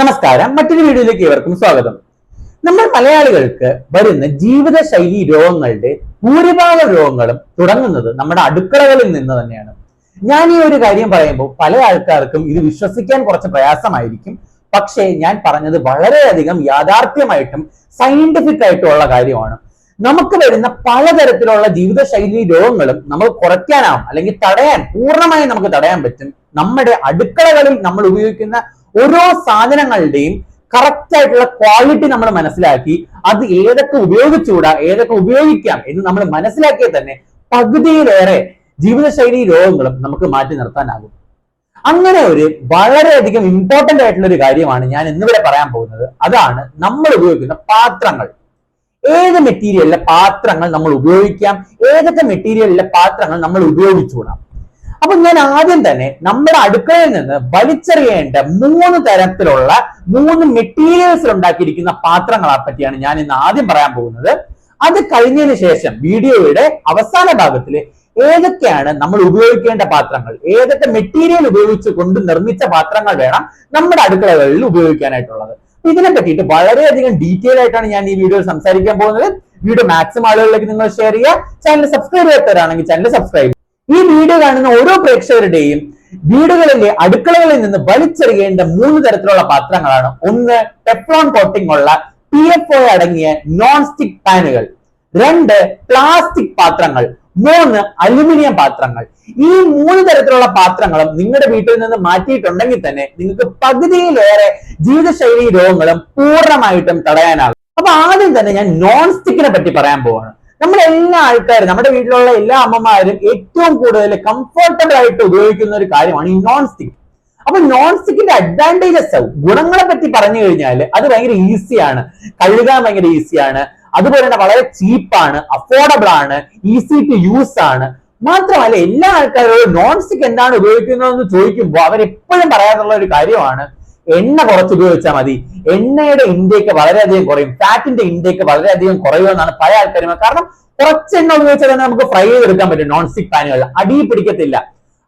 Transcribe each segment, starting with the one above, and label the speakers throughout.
Speaker 1: നമസ്കാരം. മറ്റൊരു വീഡിയോയിലേക്ക് ഏവർക്കും സ്വാഗതം. നമ്മൾ മലയാളികൾക്ക് വരുന്ന ജീവിതശൈലി രോഗങ്ങളുടെ ഭൂരിഭാഗം രോഗങ്ങളും തുടങ്ങുന്നത് നമ്മുടെ അടുക്കളകളിൽ നിന്ന് തന്നെയാണ്. ഞാൻ ഈ ഒരു കാര്യം പറയുമ്പോൾ പല ആൾക്കാർക്കും ഇത് വിശ്വസിക്കാൻ കുറച്ച് പ്രയാസമായിരിക്കും. പക്ഷേ ഞാൻ പറഞ്ഞത് വളരെയധികം യാഥാർത്ഥ്യമായിട്ടും സയന്റിഫിക് ആയിട്ടുള്ള കാര്യമാണ്. നമുക്ക് വരുന്ന പലതരത്തിലുള്ള ജീവിതശൈലി രോഗങ്ങളും നമുക്ക് കുറയ്ക്കാനാവും അല്ലെങ്കിൽ തടയാൻ പൂർണമായും നമുക്ക് തടയാൻ പറ്റും. നമ്മുടെ അടുക്കളകളിൽ നമ്മൾ ഉപയോഗിക്കുന്ന ഓരോ സാധനങ്ങളുടെയും കറക്റ്റ് ആയിട്ടുള്ള ക്വാളിറ്റി നമ്മൾ മനസ്സിലാക്കി അത് ഏതൊക്കെ ഉപയോഗിച്ചുകൂടാ ഏതൊക്കെ ഉപയോഗിക്കാം എന്ന് നമ്മൾ മനസ്സിലാക്കിയാൽ തന്നെ പകുതിയിലേറെ ജീവിതശൈലി രോഗങ്ങളും നമുക്ക് മാറ്റി നിർത്താനാകും. അങ്ങനെ ഒരു വളരെയധികം ഇമ്പോർട്ടന്റ് ആയിട്ടുള്ള ഒരു കാര്യമാണ് ഞാൻ ഇന്നിവിടെ പറയാൻ പോകുന്നത്. അതാണ് നമ്മൾ ഉപയോഗിക്കുന്ന പാത്രങ്ങൾ. ഏത് മെറ്റീരിയലിലെ പാത്രങ്ങൾ നമ്മൾ ഉപയോഗിക്കാം? ഏതൊക്കെ മെറ്റീരിയലിലെ പാത്രങ്ങൾ നമ്മൾ ഉപയോഗിച്ചുകൂടാം? അപ്പൊ ഞാൻ ആദ്യം തന്നെ നമ്മുടെ അടുക്കളയിൽ നിന്ന് വലിച്ചെറിയേണ്ട മൂന്ന് തരത്തിലുള്ള മൂന്ന് മെറ്റീരിയൽസിൽ ഉണ്ടാക്കിയിരിക്കുന്ന പാത്രങ്ങളെ പറ്റിയാണ് ഞാൻ ഇന്ന് ആദ്യം പറയാൻ പോകുന്നത്. അത് കഴിഞ്ഞതിന് ശേഷം വീഡിയോയുടെ അവസാന ഭാഗത്തിൽ ഏതൊക്കെയാണ് നമ്മൾ ഉപയോഗിക്കേണ്ട പാത്രങ്ങൾ ഏതൊക്കെ മെറ്റീരിയൽ ഉപയോഗിച്ച് കൊണ്ട് നിർമ്മിച്ച പാത്രങ്ങൾ വേണം നമ്മുടെ അടുക്കളകളിൽ ഉപയോഗിക്കാനായിട്ടുള്ളത്. ഇതിനെ പറ്റിയിട്ട് വളരെയധികം ഡീറ്റെയിൽ ആയിട്ടാണ് ഞാൻ ഈ വീഡിയോയിൽ സംസാരിക്കാൻ പോകുന്നത്. വീഡിയോ മാക്സിമം ആളുകളിലേക്ക് നിങ്ങൾ ഷെയർ ചെയ്യുക. ചാനൽ സബ്സ്ക്രൈബ് ചെയ്യാത്തവരാണെങ്കിൽ ചാനൽ സബ്സ്ക്രൈബ് ഈ വീഡിയോ കാണുന്ന ഓരോ പ്രേക്ഷകരുടെയും വീടുകളിലെ അടുക്കളകളിൽ നിന്ന് വലിച്ചെറിയേണ്ട മൂന്ന് തരത്തിലുള്ള പാത്രങ്ങളാണ്. ഒന്ന് ടെപ്ലോൺ കോട്ടിംഗ് ഉള്ള പി എഫ് ഒ അടങ്ങിയ നോൺ സ്റ്റിക് പാനുകൾ രണ്ട് പ്ലാസ്റ്റിക് പാത്രങ്ങൾ. മൂന്ന് അലുമിനിയം പാത്രങ്ങൾ. ഈ മൂന്ന് തരത്തിലുള്ള പാത്രങ്ങളും നിങ്ങളുടെ വീട്ടിൽ നിന്ന് മാറ്റിയിട്ടുണ്ടെങ്കിൽ തന്നെ നിങ്ങൾക്ക് പകുതിയിലേറെ ജീവിതശൈലി രോഗങ്ങളും പൂർണമായിട്ടും തടയാനാകും. അപ്പൊ ആദ്യം തന്നെ ഞാൻ നോൺ സ്റ്റിക്കിനെ പറ്റി പറയാൻ പോവാണ്. നമ്മുടെ എല്ലാ ആൾക്കാരും നമ്മുടെ വീട്ടിലുള്ള എല്ലാ അമ്മമാരും ഏറ്റവും കൂടുതൽ കംഫർട്ടബിൾ ആയിട്ട് ഉപയോഗിക്കുന്ന ഒരു കാര്യമാണ് ഈ നോൺ സ്റ്റിക്ക് അപ്പൊ നോൺ സ്റ്റിക്കിന്റെ അഡ്വാന്റേജസ് ഗുണങ്ങളെ പറ്റി പറഞ്ഞു കഴിഞ്ഞാൽ അത് ഭയങ്കര ഈസിയാണ് കഴുകാൻ ഭയങ്കര ഈസിയാണ് അതുപോലെ തന്നെ വളരെ ചീപ്പാണ് അഫോർഡബിൾ ആണ് ഈസി ടു യൂസ് ആണ്. മാത്രമല്ല എല്ലാ ആൾക്കാരോടും നോൺ സ്റ്റിക്ക് എന്താണ് ഉപയോഗിക്കുന്നതെന്ന് ചോദിക്കുമ്പോൾ അവരെപ്പോഴും പറയാറുള്ള ഒരു കാര്യമാണ് എണ്ണ കുറച്ച് ഉപയോഗിച്ചാൽ മതി. എണ്ണയുടെ ഇൻടേക്ക് വളരെയധികം കുറയും. ഫാറ്റിന്റെ ഇൻടേക്ക് വളരെയധികം കുറയുമെന്നാണ് പല ആൾക്കാരും കാരണം കുറച്ച് എണ്ണ ഉപയോഗിച്ചാൽ തന്നെ നമുക്ക് ഫ്രൈ ചെയ്തെടുക്കാൻ പറ്റും. നോൺ സ്റ്റിക് പാനുകളിൽ അടി പിടിക്കത്തില്ല.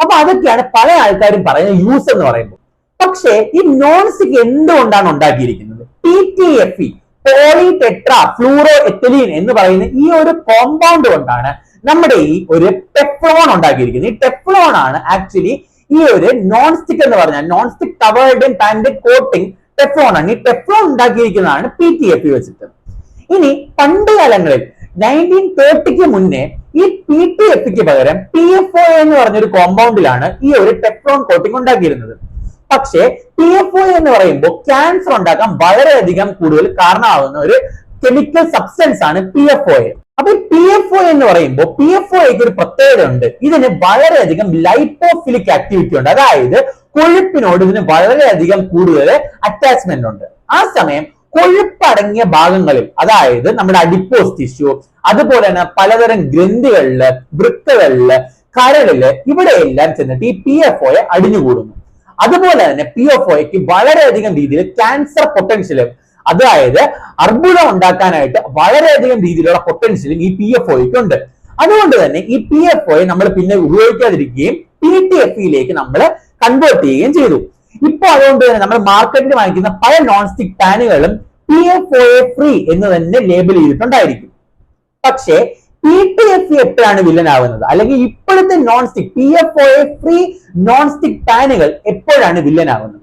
Speaker 1: അപ്പൊ അതൊക്കെയാണ് പല ആൾക്കാരും പറയുന്ന യൂസ് എന്ന് പറയുമ്പോൾ. പക്ഷേ ഈ നോൺ സ്റ്റിക് എന്തുകൊണ്ടാണ് ഉണ്ടാക്കിയിരിക്കുന്നത്? T T F E polytetrafluoroethylene എന്ന് പറയുന്ന ഈ ഒരു കോമ്പൗണ്ട് കൊണ്ടാണ് നമ്മുടെ ഈ ഒരു ടെഫ്ലോൺ ഉണ്ടാക്കിയിരിക്കുന്നത്. ഈ ടെഫ്ലോൺ ആണ് ആക്ച്വലി ഈ ഒരു നോൺ സ്റ്റിക് എന്ന് പറഞ്ഞാൽ non stick covered in panned coating Teflon ആണ്. ഈ ടെഫ്ലോൺ ഉണ്ടാക്കിയിരിക്കുന്നതാണ് പി ടി എഫ് വെച്ചിട്ട്. ഇനി പണ്ട് കാലങ്ങളിൽ നയന്റീൻ തേർട്ടിക്ക് മുന്നേ ഈ പി ടി എഫിക്ക് പകരം പി എഫ് ഒ എന്ന് പറഞ്ഞൊരു കോമ്പൗണ്ടിലാണ് ഈ ഒരു ടെഫ്ലോൺ കോട്ടിംഗ് ഉണ്ടാക്കിയിരുന്നത്. പക്ഷേ പി എഫ് ഒ എന്ന് പറയുമ്പോൾ ക്യാൻസർ ഉണ്ടാക്കാൻ വളരെയധികം കൂടുതൽ കാരണമാകുന്ന ഒരു കെമിക്കൽ സബ്സ്റ്റൻസ് ആണ് പി എഫ് ഒ അപ്പൊ പി എഫ് ഒ എന്ന് പറയുമ്പോൾ പി എഫ് ഒക്ക് ഒരു പ്രത്യേകത ഉണ്ട്. ഇതിന് വളരെയധികം ലൈപ്പോഫിലിക് ആക്ടിവിറ്റി ഉണ്ട്. അതായത് കൊഴുപ്പിനോട് ഇതിന് വളരെയധികം കൂടുതൽ അറ്റാച്ച്മെന്റ് ഉണ്ട്. ആ സമയം കൊഴുപ്പടങ്ങിയ ഭാഗങ്ങളിൽ അതായത് നമ്മുടെ അഡിപ്പോസ് ടിഷ്യൂ അതുപോലെ തന്നെ പലതരം ഗ്രന്ഥികളിൽ വൃക്കകളിൽ കരളിൽ ഇവിടെയെല്ലാം ചെന്നിട്ട് ഈ പി എഫ് ഒയെ അടിഞ്ഞുകൂടുന്നു. അതുപോലെ തന്നെ പി എഫ് ഒയ്ക്ക് വളരെയധികം രീതിയിൽ ക്യാൻസർ പൊട്ടൻഷ്യലും അതായത് അർബുദം ഉണ്ടാക്കാനായിട്ട് വളരെയധികം രീതിയിലുള്ള പൊട്ടൻഷ്യലും ഈ പി എഫ് ഒയ്ക്ക് ഉണ്ട്. അതുകൊണ്ട് തന്നെ ഈ പി എഫ് ഒയെ നമ്മൾ പിന്നെ ഉപയോഗിക്കാതിരിക്കുകയും പി ടി എഫ് ഇയിലേക്ക് നമ്മൾ കൺവേർട്ട് ചെയ്യുകയും ചെയ്തു. ഇപ്പൊ അതുകൊണ്ട് തന്നെ നമ്മൾ മാർക്കറ്റിൽ വാങ്ങിക്കുന്ന പല നോൺ സ്റ്റിക് പാനുകളും പി എഫ് ഒ ഫ്രീ എന്ന് തന്നെ ലേബൽ ചെയ്തിട്ടുണ്ടായിരിക്കും. പക്ഷേ പി ടി എഫ് എപ്പോഴാണ് വില്ലനാവുന്നത് അല്ലെങ്കിൽ ഇപ്പോഴത്തെ non stick P F O free non stick പാനുകൾ എപ്പോഴാണ് വില്ലനാവുന്നത്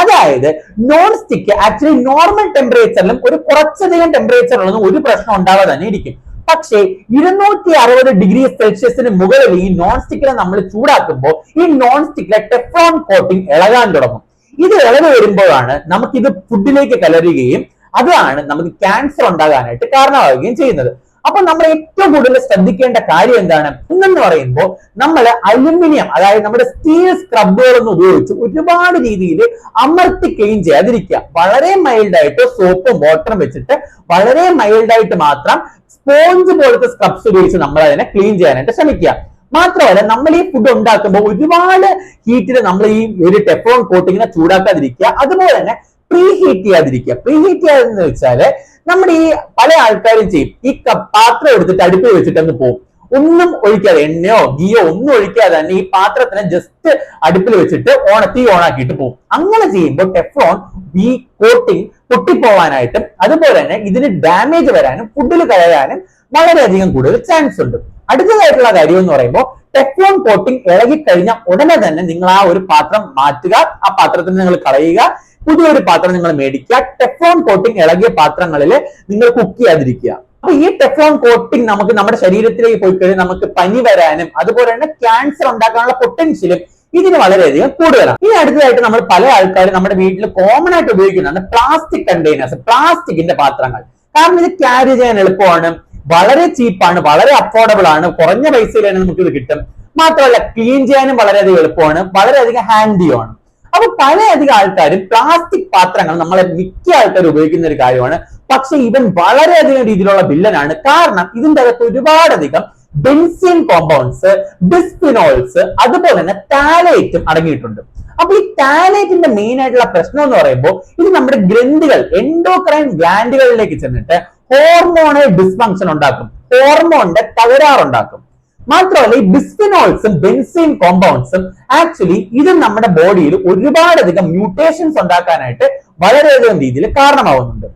Speaker 1: അതായത് നോൺ സ്റ്റിക്ക് ആക്ച്വലി നോർമൽ ടെമ്പറേച്ചറിലും ഒരു കുറച്ചധികം ടെമ്പറേച്ചറിലൊന്നും ഒരു പ്രശ്നം ഉണ്ടാവാതെ തന്നെ ഇരിക്കും. പക്ഷേ ഇരുന്നൂറ്റി അറുപത് ഡിഗ്രി സെൽഷ്യസിന് മുകളിൽ ഈ നോൺ സ്റ്റിക്കിനെ നമ്മൾ ചൂടാക്കുമ്പോൾ ഈ നോൺ സ്റ്റിക്കിലെ ടെഫ്ലോൺ കോട്ടിംഗ് ഇളകാൻ തുടങ്ങും. ഇത് ഇളകി വരുമ്പോഴാണ് നമുക്കിത് ഫുഡിലേക്ക് കലരുകയും അതാണ് നമുക്ക് ക്യാൻസർ ഉണ്ടാകാനായിട്ട് കാരണമാവുകയും ചെയ്യുന്നത്. അപ്പൊ നമ്മൾ ഏറ്റവും കൂടുതൽ ശ്രദ്ധിക്കേണ്ട കാര്യം എന്താണ്? ഇന്നെന്ന് പറയുമ്പോൾ നമ്മൾ അലുമിനിയം അതായത് നമ്മുടെ സ്റ്റീൽ സ്ക്രബുകളൊന്നും ഉപയോഗിച്ച് ഒരുപാട് രീതിയിൽ അമർത്തി ക്ലീൻ ചെയ്യാതിരിക്കുക. വളരെ മൈൽഡായിട്ട് സോപ്പും വാട്ടറും വെച്ചിട്ട് വളരെ മൈൽഡായിട്ട് മാത്രം സ്പോഞ്ച് പോലത്തെ സ്ക്രബ്സ് ഉപയോഗിച്ച് നമ്മൾ അതിനെ ക്ലീൻ ചെയ്യാനായിട്ട് ശ്രമിക്കുക. മാത്രമല്ല നമ്മൾ ഈ ഫുഡ് ഉണ്ടാക്കുമ്പോൾ ഒരുപാട് ഹീറ്റിൽ നമ്മൾ ഈ ഒരു ടെഫോൺ കോട്ടിങ്ങിനെ ചൂടാക്കാതിരിക്കുക. അതുപോലെ തന്നെ പ്രീ ഹീറ്റ് ചെയ്യാതിരിക്കുക. പ്രീ ഹീറ്റ് ചെയ്യാതെന്ന് വെച്ചാൽ നമ്മുടെ ഈ പല ആൾക്കാരും ചെയ്യും. ഈ പാത്രം എടുത്തിട്ട് അടുപ്പിൽ വെച്ചിട്ട് പോകും ഒന്നും ഒഴിക്കാതെ എണ്ണയോ ഗീയോ ഒന്നും ഒഴിക്കാതെ തന്നെ ഈ പാത്രത്തിനെ ജസ്റ്റ് അടുപ്പിൽ വെച്ചിട്ട് ഓണത്തി ഓണാക്കിയിട്ട് പോകും അങ്ങനെ ചെയ്യുമ്പോൾ ടെഫ്ലോൺ ഈ കോട്ടിങ് പൊട്ടിപ്പോവാനായിട്ടും അതുപോലെ തന്നെ ഇതിന് ഡാമേജ് വരാനും ഫുഡിൽ കയറാനും വളരെയധികം കൂടുതൽ ചാൻസ് ഉണ്ട്. അടുത്തതായിട്ടുള്ള കാര്യം എന്ന് പറയുമ്പോൾ ടെഫ്ലോൺ ഇളകി കഴിഞ്ഞ ഉടനെ തന്നെ നിങ്ങൾ ആ ഒരു പാത്രം മാറ്റുക ആ പാത്രത്തിന് നിങ്ങൾ കളയുക പുതിയൊരു പാത്രം നിങ്ങൾ മേടിക്കുക. ടെഫ്ലോൺ കോട്ടിംഗ് ഇളകിയ പാത്രങ്ങളിൽ നിങ്ങൾ കുക്ക് ചെയ്യാതിരിക്കുക. അപ്പൊ ഈ ടെഫ്ലോൺ കോട്ടിംഗ് നമുക്ക് നമ്മുടെ ശരീരത്തിലേക്ക് പോയി കഴിഞ്ഞാൽ നമുക്ക് പനി വരാനും അതുപോലെ തന്നെ ക്യാൻസർ ഉണ്ടാക്കാനുള്ള പൊട്ടൻഷ്യലും ഇതിന് വളരെയധികം കൂടുതലാണ്. ഇനി അടുത്തതായിട്ട് നമ്മൾ പല ആൾക്കാരും നമ്മുടെ വീട്ടിൽ കോമൺ ആയിട്ട് ഉപയോഗിക്കുന്നതാണ് പ്ലാസ്റ്റിക് കണ്ടെയ്നേഴ്സ് പ്ലാസ്റ്റിക്കിന്റെ പാത്രങ്ങൾ. കാരണം ഇത് ക്യാരി ചെയ്യാൻ എളുപ്പമാണ് വളരെ ചീപ്പാണ് വളരെ അഫോർഡബിൾ ആണ്. കുറഞ്ഞ പൈസയിലാണ് നമുക്ക് ഇത് കിട്ടും. മാത്രമല്ല ക്ലീൻ ചെയ്യാനും വളരെയധികം എളുപ്പമാണ് വളരെയധികം ഹാൻഡിയുമാണ് അപ്പൊ പലയധികം ആൾക്കാരും പ്ലാസ്റ്റിക് പാത്രങ്ങൾ നമ്മളെ മിക്ക ആൾക്കാർ ഉപയോഗിക്കുന്ന ഒരു കാര്യമാണ്. പക്ഷെ ഇവൻ വളരെയധികം രീതിയിലുള്ള വില്ലനാണ് കാരണം ഇതിന്റെ അകത്ത് ഒരുപാടധികം ബെൻസിൻ കോമ്പൗണ്ട്സ് ബിസ്പിനോൾസ് അതുപോലെ തന്നെ ടാലേറ്റും അടങ്ങിയിട്ടുണ്ട്. അപ്പൊ ഈ ടാലേറ്റിന്റെ മെയിൻ ആയിട്ടുള്ള പ്രശ്നം എന്ന് പറയുമ്പോൾ ഇത് നമ്മുടെ ഗ്രന്ഥികൾ എൻഡോക്രൈൻ ഗ്ലാൻഡുകളിലേക്ക് ചെന്നിട്ട് ഹോർമോണൽ ഡിസ്ഫങ്ഷൻ ഉണ്ടാക്കും. ഹോർമോണിന്റെ തകരാറുണ്ടാക്കും. മാത്രമല്ല ഈ ബിസ്ഫിനോൾസും ബെൻസീൻ കോമ്പൗണ്ട്സും ആക്ച്വലി ഇത് നമ്മുടെ ബോഡിയിൽ ഒരുപാടധികം മ്യൂട്ടേഷൻസ് ഉണ്ടാക്കാനായിട്ട് വളരെയധികം രീതിയിൽ കാരണമാവുന്നുണ്ട്.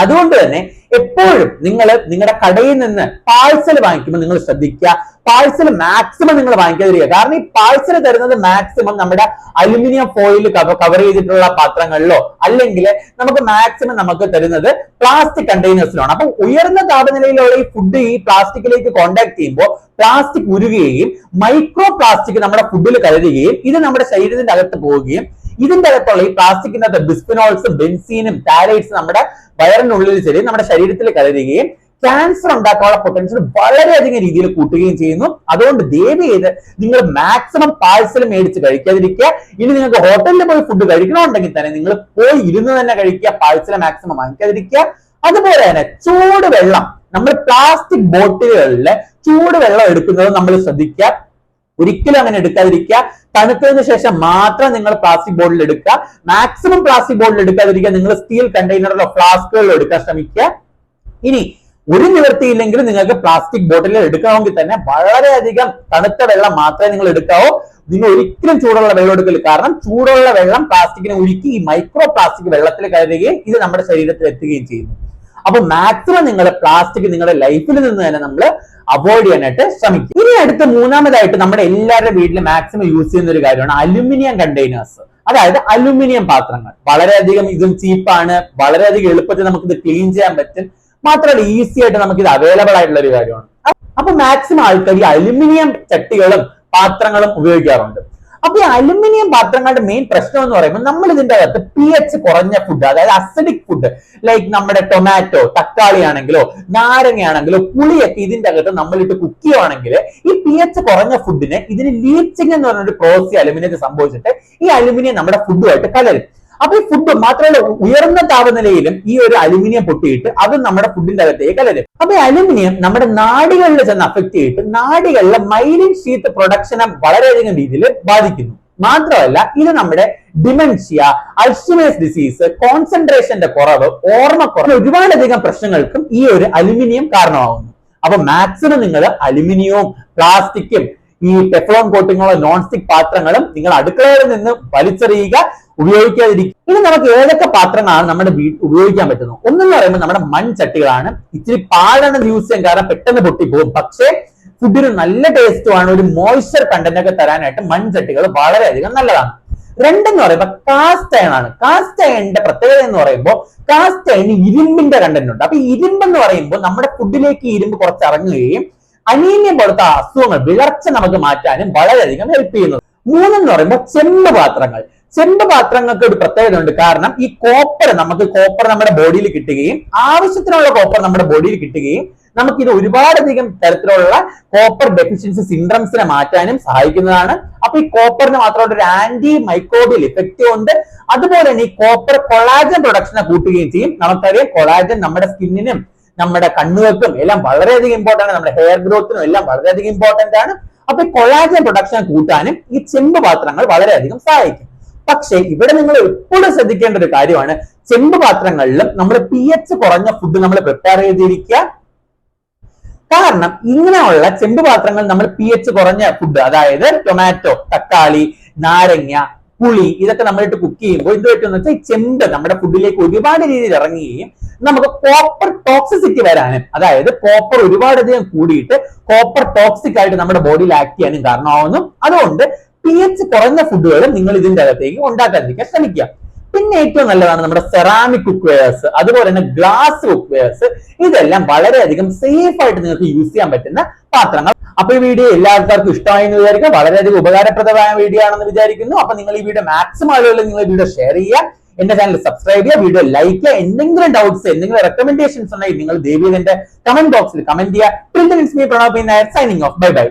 Speaker 1: അതുകൊണ്ട് തന്നെ എപ്പോഴും നിങ്ങൾ നിങ്ങളുടെ കടയിൽ നിന്ന് പാഴ്സൽ വാങ്ങിക്കുമ്പോൾ നിങ്ങൾ ശ്രദ്ധിക്കുക. പാഴ്സൽ മാക്സിമം നിങ്ങൾ വാങ്ങിക്കാതിരിക്കുക കാരണം ഈ പാഴ്സൽ തരുന്നത് മാക്സിമം നമ്മുടെ അലുമിനിയം ഫോയിൽ കവർ ചെയ്തിട്ടുള്ള പാത്രങ്ങളിലോ അല്ലെങ്കിൽ നമുക്ക് മാക്സിമം നമുക്ക് തരുന്നത് പ്ലാസ്റ്റിക് കണ്ടെയ്നേഴ്സിലാണ് അപ്പൊ ഉയർന്ന താപനിലയിലുള്ള ഈ ഫുഡ് ഈ പ്ലാസ്റ്റിക്കിലേക്ക് കോണ്ടാക്ട് ചെയ്യുമ്പോൾ പ്ലാസ്റ്റിക് ഉരുകുകയും മൈക്രോ പ്ലാസ്റ്റിക് നമ്മുടെ ഫുഡിൽ കലരുകയും ഇത് നമ്മുടെ ശരീരത്തിന്റെ അകത്ത് പോവുകയും ഇതിന്റെ അകത്തുള്ള ഈ പ്ലാസ്റ്റിക്കിനകത്ത് ബിസ്പിനോൾസ് ബെൻസീനും ടാലൈറ്റ്സും നമ്മുടെ വയറിനുള്ളിൽ ചെറിയ നമ്മുടെ ശരീരത്തിൽ കലരുകയും ക്യാൻസർ ഉണ്ടാക്കാനുള്ള പൊട്ടൻഷ്യൽ വളരെയധികം രീതിയിൽ കൂട്ടുകയും ചെയ്യുന്നു. അതുകൊണ്ട് ദയവ് ചെയ്ത് നിങ്ങൾ മാക്സിമം പാഴ്സൽ മേടിച്ച് കഴിക്കാതിരിക്കുക. ഇനി നിങ്ങൾക്ക് ഹോട്ടലിൽ പോയി ഫുഡ് കഴിക്കണമെന്നുണ്ടെങ്കിൽ തന്നെ നിങ്ങൾ പോയി ഇരുന്ന് തന്നെ കഴിക്കുക. പാഴ്സൽ മാക്സിമം വാങ്ങിക്കാതിരിക്കുക. അതുപോലെ തന്നെ ചൂട് വെള്ളം നമ്മൾ പ്ലാസ്റ്റിക് ബോട്ടിലുകളിൽ ചൂട് വെള്ളം എടുക്കുന്നത് നമ്മൾ ശ്രദ്ധിക്കുക. ഒരിക്കലും അങ്ങനെ എടുക്കാതിരിക്കുക. തണുത്തതിന് ശേഷം മാത്രം നിങ്ങൾ പ്ലാസ്റ്റിക് ബോട്ടിൽ എടുക്കുക. മാക്സിമം പ്ലാസ്റ്റിക് ബോട്ടിൽ എടുക്കാതിരിക്കുക. നിങ്ങൾ സ്റ്റീൽ കണ്ടെയ്നറിലോ ഫ്ലാസ്കുകളിലോ എടുക്കാൻ ശ്രമിക്കുക. ഇനി ഒരു നിവൃത്തിയില്ലെങ്കിൽ നിങ്ങൾക്ക് പ്ലാസ്റ്റിക് ബോട്ടിൽ എടുക്കണമെങ്കിൽ തന്നെ വളരെയധികം തണുത്ത വെള്ളം മാത്രമേ നിങ്ങൾ എടുക്കാവൂ. നിങ്ങൾ ഒരിക്കലും ചൂടുള്ള വെള്ളം എടുക്കില്ല കാരണം ചൂടുള്ള വെള്ളം പ്ലാസ്റ്റിക്കിനെ ഉരുക്കി ഈ മൈക്രോ പ്ലാസ്റ്റിക് വെള്ളത്തിൽ കയറുകയും ഇത് നമ്മുടെ ശരീരത്തിൽ എത്തുകയും ചെയ്യുന്നു. അപ്പൊ മാക്സിമം നിങ്ങൾ പ്ലാസ്റ്റിക് നിങ്ങളുടെ ലൈഫിൽ നിന്ന് തന്നെ നമ്മൾ അവോയ്ഡ് ചെയ്യാനായിട്ട് ശ്രമിക്കും. ഇനി അടുത്ത മൂന്നാമതായിട്ട് നമ്മുടെ എല്ലാവരുടെ വീട്ടിൽ മാക്സിമം യൂസ് ചെയ്യുന്ന ഒരു കാര്യമാണ് അലുമിനിയം കണ്ടെയ്നേഴ്സ് അതായത് അലുമിനിയം പാത്രങ്ങൾ. വളരെയധികം ഇതും ചീപ്പാണ് വളരെയധികം എളുപ്പത്തിൽ നമുക്ക് ഇത് ക്ലീൻ ചെയ്യാൻ പറ്റും. മാത്രമല്ല ഈസി ആയിട്ട് നമുക്ക് ഇത് അവൈലബിൾ ആയിട്ടുള്ള ഒരു കാര്യമാണ്. അപ്പൊ മാക്സിമം ആൾക്കാർ ഈ അലുമിനിയം ചട്ടികളും പാത്രങ്ങളും ഉപയോഗിക്കാറുണ്ട്. അപ്പൊ ഈ അലുമിനിയം പാത്രങ്ങളുടെ മെയിൻ പ്രശ്നം എന്ന് പറയുമ്പോൾ നമ്മൾ ഇതിന്റെ അകത്ത് പി എച്ച് കുറഞ്ഞ ഫുഡ് അതായത് അസിഡിക് ഫുഡ് ലൈക്ക് നമ്മുടെ ടൊമാറ്റോ തക്കാളി ആണെങ്കിലോ നാരങ്ങയാണെങ്കിലോ പുളിയൊക്കെ ഇതിന്റെ അകത്ത് നമ്മളിട്ട് കുക്ക് ചെയ്യുവാണെങ്കിൽ ഈ പി എച്ച് കുറഞ്ഞ ഫുഡിന് ഇതിന് ലീച്ചിങ് എന്ന് പറഞ്ഞൊരു പ്രോസസ് അലുമിനിയത്തിൽ സംഭവിച്ചിട്ട് ഈ അലുമിനിയം നമ്മുടെ ഫുഡുമായിട്ട് കലരും. അപ്പൊ ഈ ഫുഡ് മാത്രമല്ല ഉയർന്ന താപനിലയിലും ഈ ഒരു അലുമിനിയം പൊട്ടിയിട്ട് അത് നമ്മുടെ ഫുഡിന്റെ അകത്തേക്ക് കലരും അപ്പൊ അലുമിനിയം നമ്മുടെ നാടികളിൽ ചെന്ന് അഫക്ട് ചെയ്തിട്ട് നാടികളിലെ മൈലിൻ ഷീത്ത് പ്രൊഡക്ഷനെ വളരെയധികം രീതിയിൽ ബാധിക്കുന്നു. മാത്രമല്ല ഇത് നമ്മുടെ ഡിമെൻഷ്യ അൾഷിമേഴ്സ് ഡിസീസ് കോൺസെൻട്രേഷന്റെ കുറവ് ഓർമ്മക്കുറവ് ഒരുപാടധികം പ്രശ്നങ്ങൾക്കും ഈ ഒരു അലുമിനിയം കാരണമാകുന്നു അപ്പൊ മാക്സിമം നിങ്ങൾ അലുമിനിയവും പ്ലാസ്റ്റിക്കും ഈ ടെഫ്ലോൺ കോട്ടിങ്ങുള്ള നോൺ സ്റ്റിക് പാത്രങ്ങളും നിങ്ങൾ അടുക്കളയിൽ നിന്ന് വലിച്ചെറിയുക ഉപയോഗിക്കാതിരിക്കുക ഇനി നമുക്ക് ഏതൊക്കെ പാത്രങ്ങളാണ് നമ്മുടെ ഉപയോഗിക്കാൻ പറ്റുന്നത്? ഒന്നെന്ന് പറയുമ്പോൾ നമ്മുടെ മൺചട്ടികളാണ്. ഇച്ചിരി പാടാണ് യൂസ് ചെയ്യാൻ കാരണം പെട്ടെന്ന് പൊട്ടിപ്പോകും പക്ഷേ ഫുഡിന് നല്ല ടേസ്റ്റുമാണ് ഒരു മോയ്സ്ചർ കണ്ടന്റ് ഒക്കെ തരാനായിട്ട് മൺചട്ടികൾ വളരെയധികം നല്ലതാണ്. രണ്ടെന്ന് പറയുമ്പോൾ കാസ്റ്റ് അയൺ ആണ്. കാസ്റ്റ് അയണിന്റെ പ്രത്യേകത എന്ന് പറയുമ്പോൾ കാസ്റ്റ് അയണിന് ഇരുമ്പിന്റെ കണ്ടന്റ് ഉണ്ട്. അപ്പൊ ഇരുമ്പ് എന്ന് പറയുമ്പോൾ നമ്മുടെ ഫുഡിലേക്ക് ഇരുമ്പ് കുറച്ച് ഇറങ്ങുകയും അനീമ്യം പോലത്തെ അസുഖങ്ങൾ വിളർച്ച നമുക്ക് മാറ്റാനും വളരെയധികം ഹെൽപ്പ് ചെയ്യുന്നു. മൂന്നെന്ന് പറയുമ്പോൾ ചെമ്പ് പാത്രങ്ങൾ. ചെമ്പ് പാത്രങ്ങൾക്ക് ഒരു പ്രത്യേകത ഉണ്ട്. കാരണം ഈ കോപ്പർ നമുക്ക് കോപ്പർ നമ്മുടെ ബോഡിയിൽ കിട്ടുകയും ആവശ്യത്തിനുള്ള കോപ്പർ നമ്മുടെ ബോഡിയിൽ കിട്ടുകയും നമുക്ക് ഇത് ഒരുപാടധികം തരത്തിലുള്ള കോപ്പർ ഡെഫിഷ്യൻസി സിൻഡ്രംസിനെ മാറ്റാനും സഹായിക്കുന്നതാണ്. അപ്പൊ ഈ കോപ്പറിന് മാത്രമല്ല ഒരു ആന്റി മൈക്രോബിയൽ ഇഫക്റ്റ് ഉണ്ട്. അതുപോലെ തന്നെ ഈ കോപ്പർ കൊളാജൻ പ്രൊഡക്ഷനെ കൂട്ടുകയും ചെയ്യും. നമുക്കറിയാം കൊളാജൻ നമ്മുടെ സ്കിന്നിനും നമ്മുടെ കണ്ണുകൾക്കും എല്ലാം വളരെയധികം ഇമ്പോർട്ടന്റ് ആണ്. നമ്മുടെ ഹെയർ ഗ്രോത്തിനും എല്ലാം വളരെയധികം ഇമ്പോർട്ടന്റ് ആണ്. അപ്പൊ കൊളാജൻ പ്രൊഡക്ഷൻ കൂട്ടാനും ഈ ചെമ്പ് പാത്രങ്ങൾ വളരെയധികം സഹായിക്കും. പക്ഷേ ഇവിടെ നിങ്ങൾ എപ്പോഴും ശ്രദ്ധിക്കേണ്ട ഒരു കാര്യമാണ് ചെമ്പ് പാത്രങ്ങളിലും നമ്മൾ പി എച്ച് കുറഞ്ഞ ഫുഡ് നമ്മൾ പ്രിപ്പയർ ചെയ്തിരിക്കുക. കാരണം ഇങ്ങനെയുള്ള ചെമ്പ് പാത്രങ്ങൾ നമ്മൾ പി എച്ച് കുറഞ്ഞ ഫുഡ് അതായത് ടൊമാറ്റോ തക്കാളി നാരങ്ങ പുളി ഇതൊക്കെ നമ്മളിട്ട് കുക്ക് ചെയ്യുമ്പോൾ എന്ത് പറ്റുമെന്ന് വെച്ചാൽ ഈ ചെമ്പ് നമ്മുടെ ഫുഡിലേക്ക് ഒരുപാട് രീതിയിൽ ഇറങ്ങുകയും നമുക്ക് കോപ്പർ ടോക്സിസിറ്റി വരാനും അതായത് കോപ്പർ ഒരുപാടധികം കൂടിയിട്ട് കോപ്പർ ടോക്സിക് ആയിട്ട് നമ്മുടെ ബോഡിയിൽ ആക്ട് ചെയ്യാനും കാരണമാവുന്നു. അതുകൊണ്ട് പി എച്ച് കുറഞ്ഞ ഫുഡുകൾ നിങ്ങൾ ഇതിന്റെ അകത്തേക്ക് ഉണ്ടാക്കാതിരിക്കാൻ ശ്രമിക്കുക. പിന്നെ ഏറ്റവും നല്ലതാണ് നമ്മുടെ സെറാമിക് കുക്ക് അതുപോലെ തന്നെ ഗ്ലാസ് കുക്ക് ഇതെല്ലാം വളരെയധികം സേഫ് ആയിട്ട് നിങ്ങൾക്ക് യൂസ് ചെയ്യാൻ പറ്റുന്ന പാത്രങ്ങൾ. അപ്പൊ ഈ വീഡിയോ എല്ലാ ആൾക്കാർക്കും ഇഷ്ടമായി എന്ന് വിചാരിക്കുക. വളരെയധികം ഉപകാരപ്രദമായ വീഡിയോ ആണെന്ന് വിചാരിക്കുന്നു. അപ്പൊ നിങ്ങൾ ഈ വീഡിയോ മാക്സിമം ആളുകളിൽ നിങ്ങൾ വീഡിയോ ഷെയർ ചെയ്യുക. എന്റെ ചാനൽ സബ്സ്ക്രൈബ് ചെയ്യുക. വീഡിയോ ലൈക്ക് ചെയ്യുക. എന്തെങ്കിലും ഡൗട്ട്സ് എന്തെങ്കിലും റെക്കമെൻഡേഷൻസ് ഉണ്ടെങ്കിൽ നിങ്ങൾ ദേവിയുടെ കമന്റ് ബോക്സിൽ കമന്റ് ചെയ്യുക. Pranav signing off bye bye